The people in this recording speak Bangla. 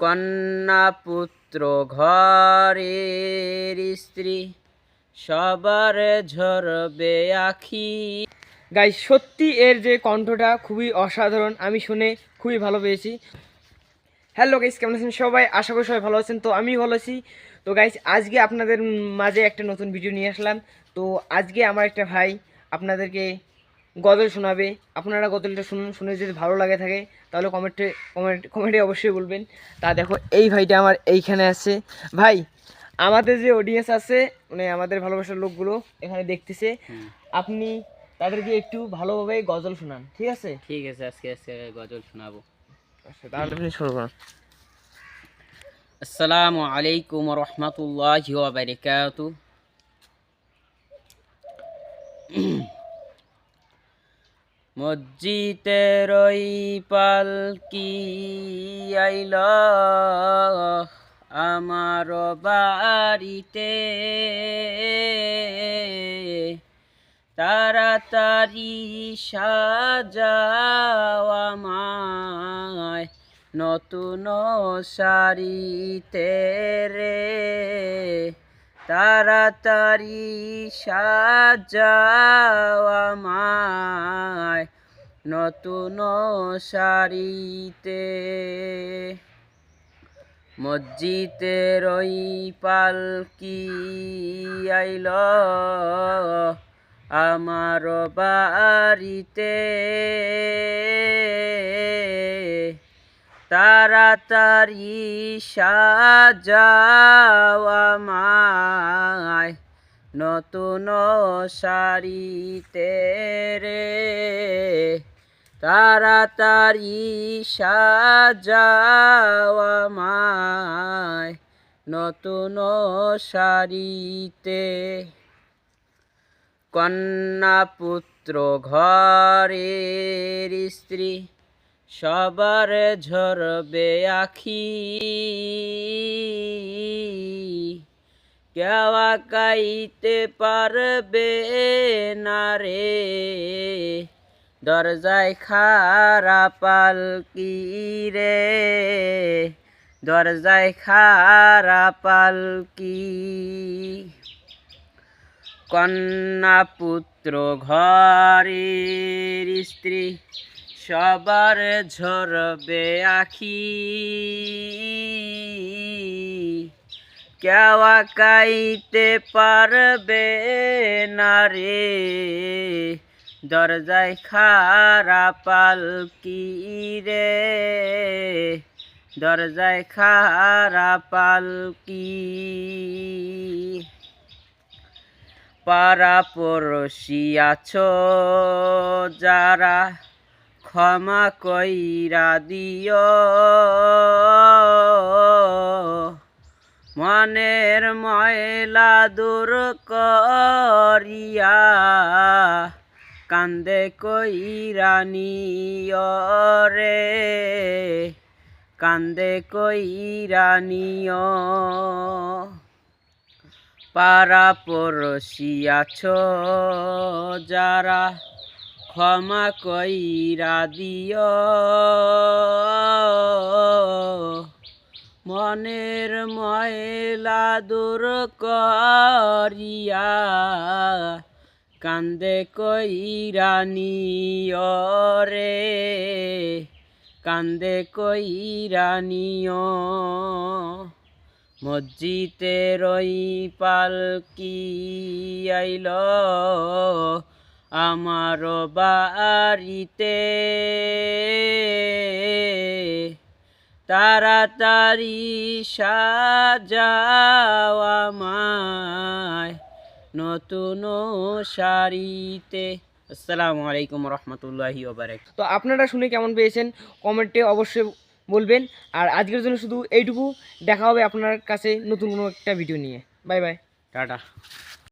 কন্যা পুত্র ঘরের স্ত্রী, সবার ঝরবে আখি। গাই সত্যি এর যে কণ্ঠটা খুবই অসাধারণ, আমি শুনে খুবই ভালো পেয়েছি। হ্যালো গাইস কেমন আছেন সবাই? আশা করি সবাই ভালো আছেন, তো আমি ভালো আছি। তো গাইস আজকে আপনাদের মাঝে একটা নতুন ভিডিও নিয়ে আসলাম। তো আজকে আমার একটা ভাই আপনাদেরকে গজল শোনাবে। আপনারা গজলটা শুনুন শুনে যদি ভালো লাগে থাকে তাহলে কমেন্টে কমেন্ট কমেন্টে অবশ্যই বলবেন। তা দেখো এই ভাইটা আমার এইখানে আছে। ভাই আমাদের যে অডিয়েন্স আছে মানে আমাদের ভালোবাসার লোকগুলো এখানে দেখতেছে আপনি তাদেরকে একটু ভালোভাবে গজল শোনান ঠিক আছে? ঠিক আছে আজকে আজকে গজল শোনাবো। আচ্ছা তাহলে আপনি আসসালামু আলাইকুম রহমতুল্লাহ বারকাত মসজিদের ওই পালকি আইল আমার বাড়িতে? তাড়াতাড়ি সাজাও আমায় নতুন শাড়িতে রে। তাড়াতাড়ি সাজাও আমায় নতুন শাড়িতে। মসজিদের ওই পালকি আইল আমার বাড়িতে। তাড়াতাড়ি সাজাও আমায়। নতুন শাড়িতে রে। তাড়াতাড়ি সাজাও আমায় নতুন শাড়িতে। কন্যা পুত্র ঘরের স্ত্রী সবার ঝরবে আখি। কেওয়া কাইতে পারবে না রে। দরজায় খারা পালকি রে? দরজায় খারা পালকি কন্যা পুত্র ঘরের স্ত্রী সবার ঝরবে আখি। কেওয়া কাইতে পারবে না রে। দরজায় খারা পালকি রে। দরজায় খারা পালকি। পাড়া পড়শি আছো যারা ক্ষমা কইরা দিও। মনের ময়লা দূর করিয়া কান্দে কইরা নিও রে। কান্দে কইরা নিও। পাড়া পড়শি আছো যারা ক্ষমা কইরা দিও। মনের ময়লা দূর করিয়া কান্দে কইরা নিও রে। কান্দে কইরা নিও। মসজিদের ওই পালকি আইল। আমার বাড়িতে। তাড়াতাড়ি সাজাও আমায় নতুন শাড়িতে। আসসালামু আলাইকুম রহমতুল্লাহি তো আপনারা শুনে কেমন পেয়েছেন? কমেন্টে অবশ্যই বলবেন। আর আজকের জন্য শুধু এইটুকু। দেখা হবে আপনার কাছে নতুন কোনো একটা ভিডিও নিয়ে। Bye bye. টাটা।